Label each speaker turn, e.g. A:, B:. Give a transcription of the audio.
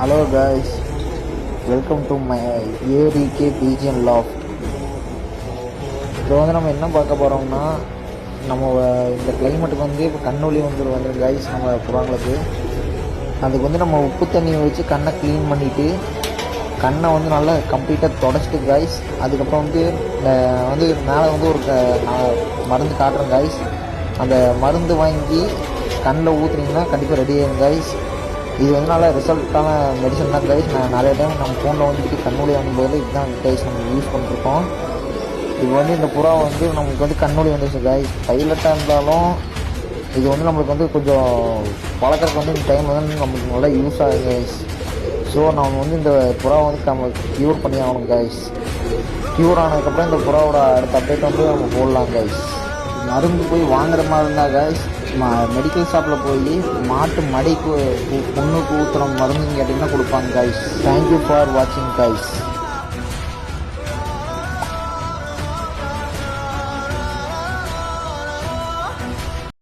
A: Hello guys welcome to my ATK PGN laugh இப்போ வந்து நம்ம என்ன பார்க்க போகிறோம்னா நம்ம இந்த கிளைமேட்டுக்கு வந்து இப்போ கண்ணொலி வந்துடும் வந்து காய்ஸ் நம்ம புறாங்களுக்கு. அதுக்கு வந்து நம்ம உப்பு தண்ணியை வச்சு கண்ணை க்ளீன் பண்ணிவிட்டு கண்ணை வந்து நல்லா கம்ப்ளீட்டாக தொடச்சிட்டு காய்ஸ் அதுக்கப்புறம் வந்து வந்து மேலே வந்து ஒரு க- நான் மருந்து காட்டுறேன் காய்ஸ் அந்த மருந்து வாங்கி கண்ணில் ஊற்றுனீங்கன்னா கண்டிப்பாக ரெடி ஆகும் காய்ஸ் இது வந்து நல்ல ரிசல்ட்டான மெடிசன் தான் கைஸ் நான் நிறைய டைம் நம்ம ஃபோனில் வந்துட்டு கண்ணொலி வரும்போது இதுதான் கைஸ் நம்ம யூஸ் பண்ணிருக்கோம். இது வந்து இந்த புறா வந்து நமக்கு வந்து கண்ணொலி வந்துச்சு கைஸ் பைலட்டாக இருந்தாலும் இது வந்து நம்மளுக்கு வந்து கொஞ்சம் வளர்க்குறதுக்கு வந்து இந்த டைம் வந்து நமக்கு நல்லா யூஸ் ஆகுது கைஸ் ஸோ நம்ம வந்து இந்த புறா வந்து நம்ம க்யூர் பண்ணி ஆகணும் கைஸ் க்யூர் ஆனதுக்கப்புறம் இந்த புறாவோட அடுத்த அப்டேட் வந்து நம்ம போடலாம் கைஸ் மருந்து போய் வாங்குற மாதிரி இருந்தால் கைஸ் மெடிக்கல் ஷாப்பில் போய் மாட்டு மடிக்கு புண்ணுக்கு ஊற்றுற மருந்துன்னு கேட்டிங்கன்னா கொடுப்பாங்க கைஸ் தேங்க்யூ ஃபார் வாட்சிங் கைஸ்